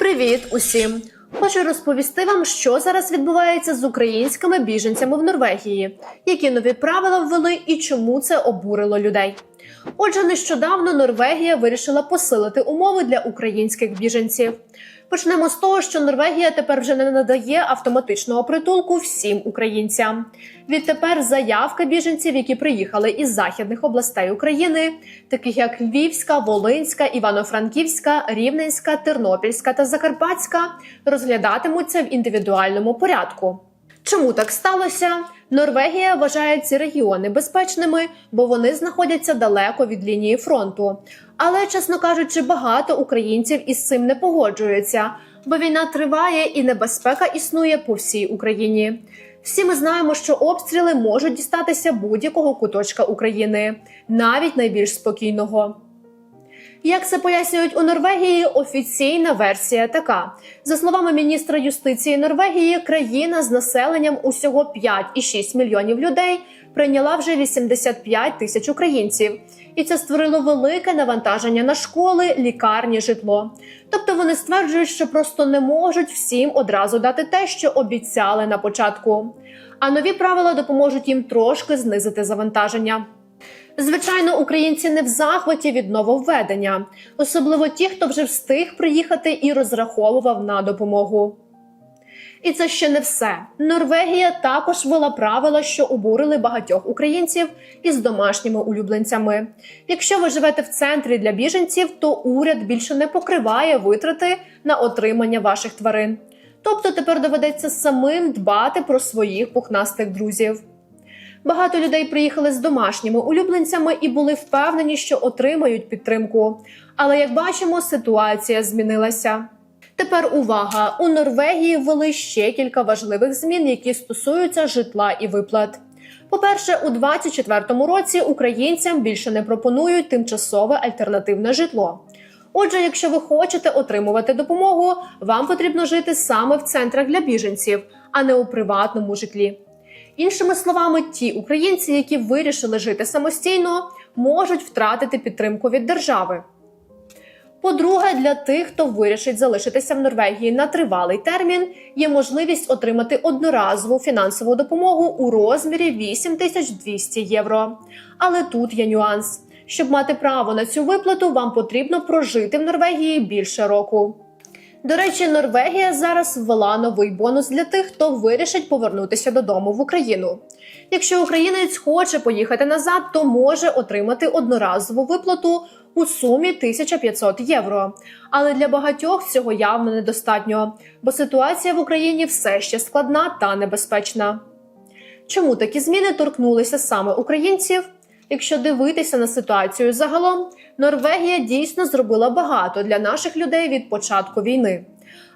Привіт усім! Хочу розповісти вам, що зараз відбувається з українськими біженцями в Норвегії, які нові правила ввели і чому це обурило людей. Отже, нещодавно Норвегія вирішила посилити умови для українських біженців. Почнемо з того, що Норвегія тепер вже не надає автоматичного притулку всім українцям. Відтепер заявка біженців, які приїхали із західних областей України, таких як Львівська, Волинська, Івано-Франківська, Рівненська, Тернопільська та Закарпатська, розглядатимуться в індивідуальному порядку. Чому так сталося? Норвегія вважає ці регіони безпечними, бо вони знаходяться далеко від лінії фронту. Але, чесно кажучи, багато українців із цим не погоджуються, бо війна триває і небезпека існує по всій Україні. Всі ми знаємо, що обстріли можуть дістатися будь-якого куточка України, навіть найбільш спокійного. Як це пояснюють у Норвегії, офіційна версія така: за словами міністра юстиції Норвегії, країна з населенням усього 5,6 мільйонів людей прийняла вже 85 тисяч українців, і це створило велике навантаження на школи, лікарні, житло. Тобто вони стверджують, що просто не можуть всім одразу дати те, що обіцяли на початку. А нові правила допоможуть їм трошки знизити завантаження. Звичайно, українці не в захваті від нововведення, особливо ті, хто вже встиг приїхати і розраховував на допомогу. І це ще не все. Норвегія також ввела правила, що обурили багатьох українців із домашніми улюбленцями. Якщо ви живете в центрі для біженців, то уряд більше не покриває витрати на отримання ваших тварин. Тобто тепер доведеться самим дбати про своїх пухнастих друзів. Багато людей приїхали з домашніми улюбленцями і були впевнені, що отримають підтримку. Але як бачимо, ситуація змінилася. Тепер увага! У Норвегії ввели ще кілька важливих змін, які стосуються житла і виплат. По-перше, у 2024 році українцям більше не пропонують тимчасове альтернативне житло. Отже, якщо ви хочете отримувати допомогу, вам потрібно жити саме в центрах для біженців, а не у приватному житлі. Іншими словами, ті українці, які вирішили жити самостійно, можуть втратити підтримку від держави. По-друге, для тих, хто вирішить залишитися в Норвегії на тривалий термін, є можливість отримати одноразову фінансову допомогу у розмірі 8200 євро. Але тут є нюанс. Щоб мати право на цю виплату, вам потрібно прожити в Норвегії більше року. До речі, Норвегія зараз ввела новий бонус для тих, хто вирішить повернутися додому в Україну. Якщо українець хоче поїхати назад, то може отримати одноразову виплату у сумі 1500 євро. Але для багатьох цього явно недостатньо, бо ситуація в Україні все ще складна та небезпечна. Чому такі зміни торкнулися саме українців? Якщо дивитися на ситуацію загалом, Норвегія дійсно зробила багато для наших людей від початку війни.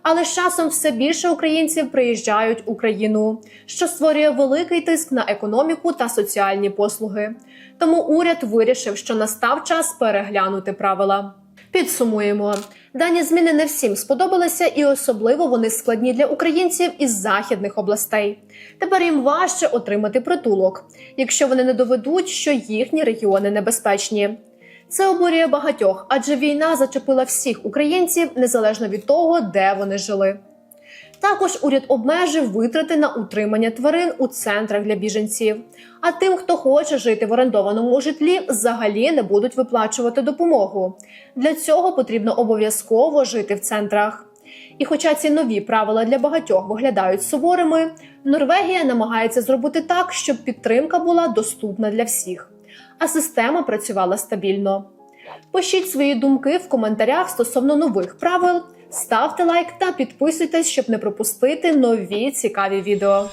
Але з часом все більше українців приїжджають в Україну, що створює великий тиск на економіку та соціальні послуги. Тому уряд вирішив, що настав час переглянути правила. Підсумуємо, дані зміни не всім сподобалися, і особливо вони складні для українців із західних областей. Тепер їм важче отримати притулок, якщо вони не доведуть, що їхні регіони небезпечні. Це обурює багатьох, адже війна зачепила всіх українців незалежно від того, де вони жили. Також уряд обмежив витрати на утримання тварин у центрах для біженців. А тим, хто хоче жити в орендованому житлі, взагалі не будуть виплачувати допомогу. Для цього потрібно обов'язково жити в центрах. І хоча ці нові правила для багатьох виглядають суворими, Норвегія намагається зробити так, щоб підтримка була доступна для всіх, а система працювала стабільно. Пишіть свої думки в коментарях стосовно нових правил, ставте лайк та підписуйтесь, щоб не пропустити нові цікаві відео.